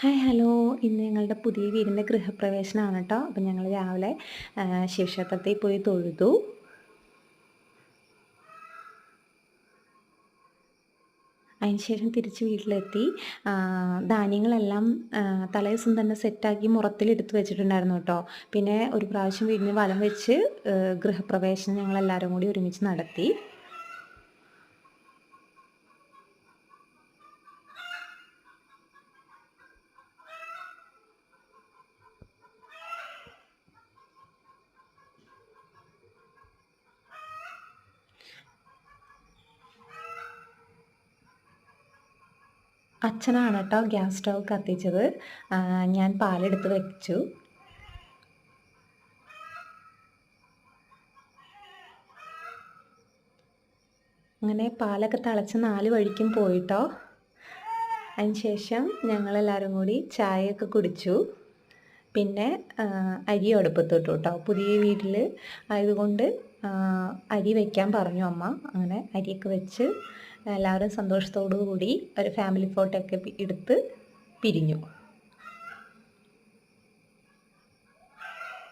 Hi hello. ഇന്ന് ഞങ്ങളുടെ പുതിയ വീടിന്റെ ഗൃഹപ്രവേശനമാണ് കേട്ടോ അപ്പം ഞങ്ങൾ രാവിലെ ശിവക്ഷേത്രത്തിൽ പോയി തൊഴുതു. അതിനുശേഷം തിരിച്ച് വീട്ടിലെത്തി. ധാന്യങ്ങളെല്ലാം തലേ ദിവസം തന്നെ സെറ്റാക്കി മുറത്തിലെടുത്ത് വെച്ചിട്ടുണ്ടായിരുന്നു കേട്ടോ. പിന്നെ ഒരു പ്രാവശ്യം വീടിന് വലം വെച്ച് ഗൃഹപ്രവേശനം ഞങ്ങളെല്ലാവരും കൂടി ഒരുമിച്ച് നടത്തി. അച്ഛനാണ് കേട്ടോ ഗ്യാസ് സ്റ്റവ് കത്തിച്ചത്. ഞാൻ പാലെടുത്ത് വെച്ചു. അങ്ങനെ പാലൊക്കെ തിളച്ച് നാല് വഴിക്കും പോയിട്ടോ. അതിനുശേഷം ഞങ്ങളെല്ലാവരും കൂടി ചായയൊക്കെ കുടിച്ചു. പിന്നെ അരി അടുപ്പത്തിട്ടു കേട്ടോ. പുതിയ വീട്ടിൽ ആയതുകൊണ്ട് അരി വയ്ക്കാൻ പറഞ്ഞു അമ്മ. അങ്ങനെ അരിയൊക്കെ വെച്ച് എല്ലാവരും സന്തോഷത്തോടു കൂടി ഒരു ഫാമിലി ഫോട്ടോ ഒക്കെ എടുത്ത് പിരിഞ്ഞു.